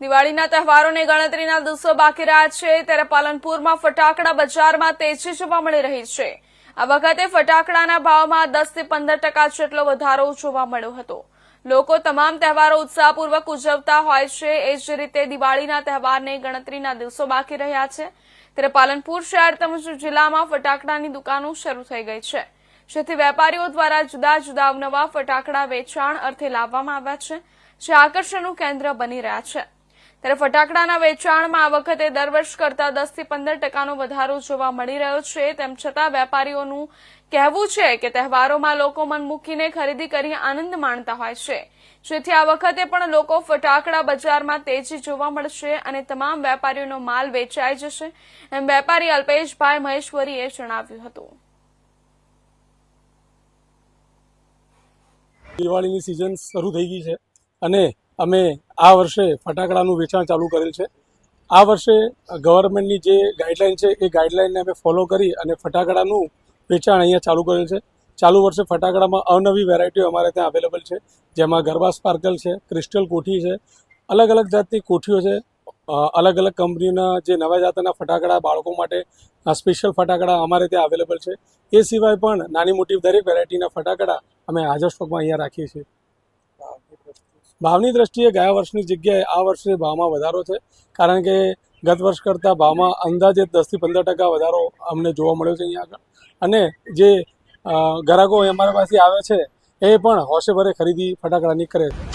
દિવાળીના તહેવારોને ગણતરીના દિવસો બાકી રહ્યા છે, ત્યારે પાલનપુરમાં ફટાકડા બજારમાં તેજી જોવા મળી રહી છે. આ વખતે ફટાકડાના ભાવમાં દસથી પંદર ટકા જેટલો વધારો જોવા મળ્યો હતો. લોકો તમામ તહેવારો ઉત્સાહપૂર્વક ઉજવતા હોય છે, એ જ રીતે દિવાળીના તહેવારને ગણતરીના દિવસો બાકી રહ્યા છે. ત્યારે પાલનપુર શહેર તેમજ જિલ્લામાં ફટાકડાની દુકાનો શરૂ થઈ ગઈ છે. જેથી વેપારીઓ દ્વારા જુદા જુદા અવનવા ફટાકડા વેચાણ અર્થે લાવવામાં આવ્યા છે, જે આકર્ષણનું કેન્દ્ર બની રહ્યા છે. ત્યારે ફટાકડાના વેચાણમાં આ વખતે દર વર્ષ કરતા દસથી પંદર ટકાનો વધારો જોવા મળી રહ્યો છે. તેમ છતાં વેપારીઓનું કહેવું છે કે તહેવારોમાં લોકો મન મૂકીને ખરીદી કરી આનંદ માણતા હોય છે. જેથી આ વખતે પણ લોકો ફટાકડા બજારમાં તેજી જોવા મળશે અને તમામ વેપારીઓનો માલ વેચાઈ જશે. એમ વેપારી અલ્પેશભાઈ મહેશ્વરીએ જણાવ્યું હતું. દિવાળીની સિઝન શરૂ થઈ ગઈ છે અને અમે આ વર્ષે ફટાકડાનું વેચાણ ચાલુ કરેલ છે. આ વર્ષે ગવર્મેન્ટની જે ગાઈડલાઈન છે, એ ગાઈડલાઈનને અમે ફોલો કરી અને ફટાકડાનું વેચાણ અહીંયા ચાલુ કરેલ છે. ચાલુ વર્ષે ફટાકડામાં અવનવી વેરાયટીઓ અમારે ત્યાં અવેલેબલ છે, જેમાં ગરબા સ્પાર્કલ છે, ક્રિસ્ટલ કોઠી છે અલગ અલગ જાતની કોઠીઓ છે. અલગ અલગ કંપનીના જે નવા જાતના ફટાકડા બાળકો માટે સ્પેશિયલ ફટાકડા અમારે ત્યાં અવેલેબલ છે. એ સિવાય પણ નાની મોટી દરેક વેરાયટીના ફટાકડા અમે હાજર સ્ટોકમાં અહીંયા રાખીએ છીએ. ભાવની દ્રષ્ટિએ ગયા વર્ષની જગ્યાએ આ વર્ષે ભાવમાં વધારો છે. કારણ કે ગત વર્ષ કરતાં ભાવમાં અંદાજે દસથી પંદર ટકા વધારો અમને જોવા મળ્યો છે અહીંયા આગળ. અને જે ગ્રાહકો અમારા પાસે આવે છે, એ પણ હોશેભરે ખરીદી ફટાકડાની કરે છે.